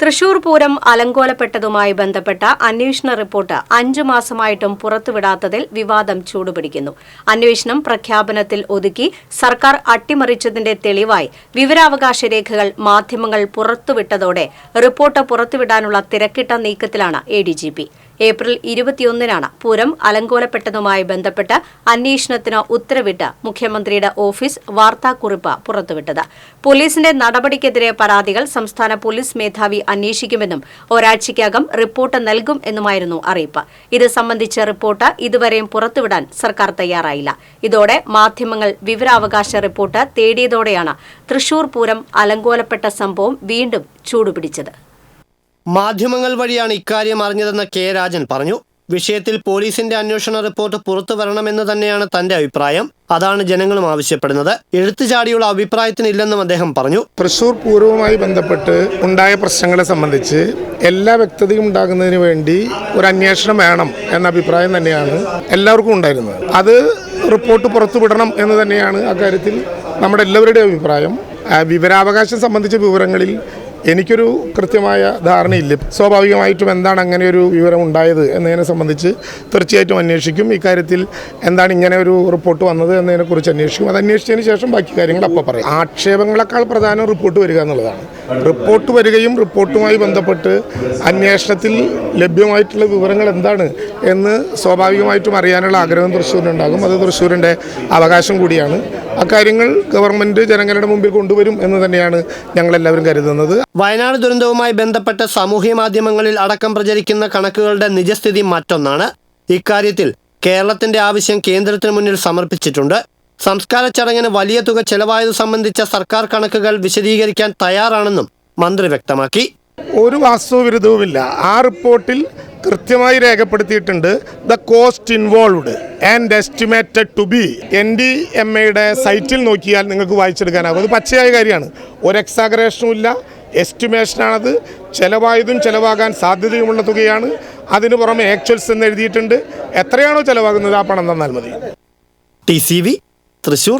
തൃശൂർ പൂരം അലങ്കോലപ്പെട്ടതുമായി ബന്ധപ്പെട്ട അന്വേഷണ റിപ്പോർട്ട് അഞ്ചു മാസമായിട്ടും പുറത്തുവിടാത്തതിൽ വിവാദം ചൂടുപിടിക്കുന്നു. അന്വേഷണം പ്രഖ്യാപനത്തിൽ ഒതുക്കി സർക്കാർ അട്ടിമറിച്ചതിന്റെ തെളിവായി വിവരാവകാശ രേഖകൾ മാധ്യമങ്ങൾ പുറത്തുവിട്ടതോടെ റിപ്പോർട്ട് പുറത്തുവിടാനുള്ള തിരക്കിട്ട നീക്കത്തിലാണ് എ ഏപ്രിൽ ഇരുപത്തിയൊന്നിനാണ് പൂരം അലങ്കോലപ്പെട്ടതുമായി ബന്ധപ്പെട്ട് അന്വേഷണത്തിന് ഉത്തരവിട്ട് മുഖ്യമന്ത്രിയുടെ ഓഫീസ് വാർത്താക്കുറിപ്പ് പുറത്തുവിട്ടത്. പോലീസിന്റെ നടപടിക്കെതിരെ പരാതികൾ സംസ്ഥാന പോലീസ് മേധാവി അന്വേഷിക്കുമെന്നും ഒരാഴ്ചയ്ക്കകം റിപ്പോർട്ട് നൽകും എന്നുമായിരുന്നു അറിയിപ്പ്. ഇത് സംബന്ധിച്ച റിപ്പോർട്ട് ഇതുവരെയും പുറത്തുവിടാൻ സർക്കാർ തയ്യാറായില്ല. ഇതോടെ മാധ്യമങ്ങൾ വിവരാവകാശ റിപ്പോർട്ട് തേടിയതോടെയാണ് തൃശൂർ പൂരം അലങ്കോലപ്പെട്ട സംഭവം വീണ്ടും ചൂടുപിടിച്ചത്. മാധ്യമങ്ങൾ വഴിയാണ് ഇക്കാര്യം അറിഞ്ഞതെന്ന് കെ രാജൻ പറഞ്ഞു. വിഷയത്തിൽ പോലീസിന്റെ അന്വേഷണ റിപ്പോർട്ട് പുറത്തു വരണമെന്ന് തന്നെയാണ് തന്റെ അഭിപ്രായം. അതാണ് ജനങ്ങളും ആവശ്യപ്പെടുന്നത്. എഴുത്തുചാടിയുള്ള അഭിപ്രായത്തിനില്ലെന്നും അദ്ദേഹം പറഞ്ഞു. തൃശൂർ പൂർവമായി ബന്ധപ്പെട്ട് ഉണ്ടായ പ്രശ്നങ്ങളെ സംബന്ധിച്ച് എല്ലാ വ്യക്തതയും ഉണ്ടാകുന്നതിന് വേണ്ടി ഒരു അന്വേഷണം വേണം എന്ന അഭിപ്രായം തന്നെയാണ് എല്ലാവർക്കും ഉണ്ടായിരുന്നത്. അത് റിപ്പോർട്ട് പുറത്തുവിടണം എന്ന് തന്നെയാണ് അക്കാര്യത്തിൽ നമ്മുടെ എല്ലാവരുടെയും അഭിപ്രായം. വിവരാവകാശം സംബന്ധിച്ച വിവരങ്ങളിൽ എനിക്കൊരു കൃത്യമായ ധാരണയില്ല. സ്വാഭാവികമായിട്ടും എന്താണ് അങ്ങനെ ഒരു വിവരം ഉണ്ടായത് എന്നതിനെ സംബന്ധിച്ച് തീർച്ചയായിട്ടും അന്വേഷിക്കും. ഇക്കാര്യത്തിൽ എന്താണ് ഇങ്ങനെ ഒരു റിപ്പോർട്ട് വന്നത് എന്നതിനെക്കുറിച്ച് അന്വേഷിക്കും. അത് അന്വേഷിച്ചതിന് ശേഷം ബാക്കി കാര്യങ്ങൾ അപ്പോൾ പറയും. ആക്ഷേപങ്ങളെക്കാൾ പ്രധാനം റിപ്പോർട്ട് വരിക എന്നുള്ളതാണ്. റിപ്പോർട്ട് വരികയും റിപ്പോർട്ടുമായി ബന്ധപ്പെട്ട് അന്വേഷണത്തിൽ ലഭ്യമായിട്ടുള്ള വിവരങ്ങൾ എന്താണ് എന്ന് സ്വാഭാവികമായിട്ടും അറിയാനുള്ള ആഗ്രഹം തൃശ്ശൂരിനുണ്ടാകും. അത് തൃശ്ശൂരിന്റെ അവകാശം കൂടിയാണ്. അക്കാര്യങ്ങൾ ഗവൺമെന്റ് ജനങ്ങളുടെ മുമ്പിൽ കൊണ്ടുവരും എന്ന് തന്നെയാണ് ഞങ്ങളെല്ലാവരും കരുതുന്നത്. വയനാട് ദുരന്തവുമായി ബന്ധപ്പെട്ട് സാമൂഹ്യ മാധ്യമങ്ങളിൽ അടക്കം പ്രചരിക്കുന്ന കണക്കുകളുടെ നിജസ്ഥിതി മറ്റൊന്നാണ്. ഇക്കാര്യത്തിൽ കേരളത്തിന്റെ ആവശ്യം കേന്ദ്രത്തിന് മുന്നിൽ സമർപ്പിച്ചിട്ടുണ്ട്. സംസ്കാര ചടങ്ങിന് വലിയ തുക ചെലവായത് സംബന്ധിച്ച സർക്കാർ കണക്കുകൾ വിശദീകരിക്കാൻ തയ്യാറാണെന്നും മന്ത്രി വ്യക്തമാക്കി. ഒരു വാസ്തുവിരുദ്ധവുമില്ല ആ റിപ്പോർട്ടിൽ കൃത്യമായി രേഖപ്പെടുത്തിയിട്ടുണ്ട് the cost involved and estimated to be N D M എയുടെ സൈറ്റിൽ നോക്കിയാൽ നിങ്ങൾക്ക് വായിച്ചെടുക്കാനാകും. അത് പച്ചയായ കാര്യമാണ്. ഒരു എക്സാഗ്രേഷനും ഇല്ല എസ്റ്റിമേഷനാണത്. ചിലവായതും ചിലവാകാൻ സാധ്യതയുമുള്ള തുകയാണ്. അതിനു പുറമെ ആക്ച്വൽസ് എന്ന് എഴുതിയിട്ടുണ്ട്. എത്രയാണോ ചിലവാകുന്നത് ആ പണം തന്നാൽ മതി. T C V Thrissur